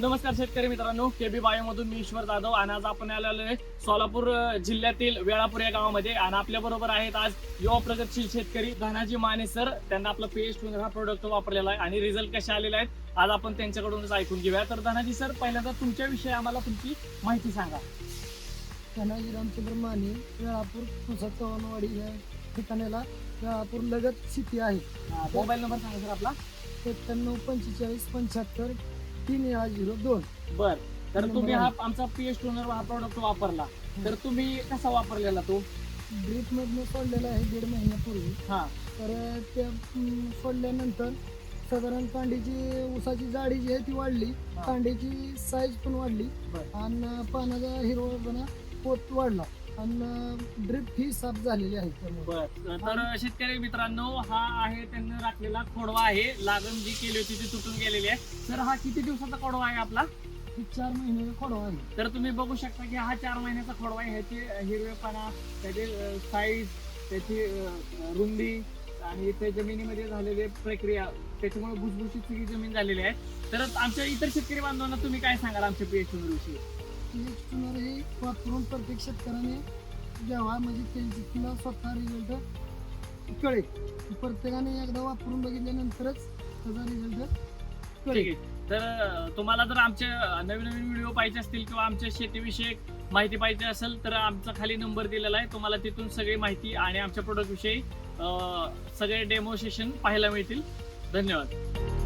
नमस्कार शेतकरी मित्रांनो केबी बायोमधून मी ईश्वर जाधव आणि आज आपण आलेलो आहे सोलापूर जिल्ह्यातील वेळापूर या गावामध्ये आणि आपल्या बरोबर आहेत आज युवा प्रगतशील शेतकरी धनाजी माने सर. त्यांना आपला पेस्ट हा प्रोडक्ट वापरलेला आहे आणि रिझल्ट कसे आलेले आहेत आज आपण त्यांच्याकडूनच ऐकून घेऊया. तर धनाजी सर पहिल्यांदा तुमच्याविषयी आम्हाला तुमची माहिती सांगा. धनाजी रामचंद्र माने वेळापूर पुसद चव्हाणवाडी या ठिकाणाला वेळापूर लगत सिटी आहे. मोबाईल नंबर सांगा सर आपला. एक्क्याण्णव पंचेचाळीस पंच्याहत्तर तीन वेळा झिरो दोन. बर. तर तुम्ही हा. आमचा पीएच टोनर हा प्रोडक्ट वापरला. तर तुम्ही कसा वापरलेला तो? ड्रीप मधनं सोडलेला आहे दीड महिन्यापूर्वी. हा. तर त्या अं, सोडल्यानंतर साधारण कांडीची ऊसाची जाडी जी आहे ती वाढली. हा. कांडीची साईज पण वाढली. बर. आणि पानाचा हिरवापणा पोत वाढला. आणि ड्रीप ही साफ झालेली आहे त्यामुळे. बर. तर शेतकरी मित्रांनो हा आहे त्यांनी राखलेला खोडवा आहे. लागण जी केली होती ती तुटून गेलेली आहे. तर हा किती दिवसाचा खोडवा आहे आपला? ही चार महिने खोडवा आहे. तर तुम्ही बघू शकता की हा चार महिन्याचा खोडवा आहे. ह्याची हिरवेपणा त्याची साईज त्याची अं, रुंदी आणि त्या जमिनीमध्ये झालेली प्रक्रिया त्याच्यामुळे भुसभुशीत सगळी जमीन झालेली आहे. तर आमच्या इतर शेतकरी बांधवांना तुम्ही काय सांगाल आमच्या पीएच विषयी? एक्सटर्नर हे वापरून प्रत्येक शेतकऱ्याने घ्यावा. म्हणजे त्यांची तिला स्वतः रिझल्ट कळेल. प्रत्येकाने एकदा वापरून बघितल्यानंतरच त्याचा रिझल्ट ठीक कळेल तर तुम्हाला जर आमचे नवीन नवीन व्हिडिओ पाहिजे असतील किंवा आमच्या शेतीविषयी माहिती पाहिजे असेल तर आमचा खाली नंबर दिलेला आहे. तुम्हाला तिथून सगळी माहिती आणि आमच्या प्रोडक्टविषयी सगळे डेमो सेशन पाहायला मिळतील. धन्यवाद.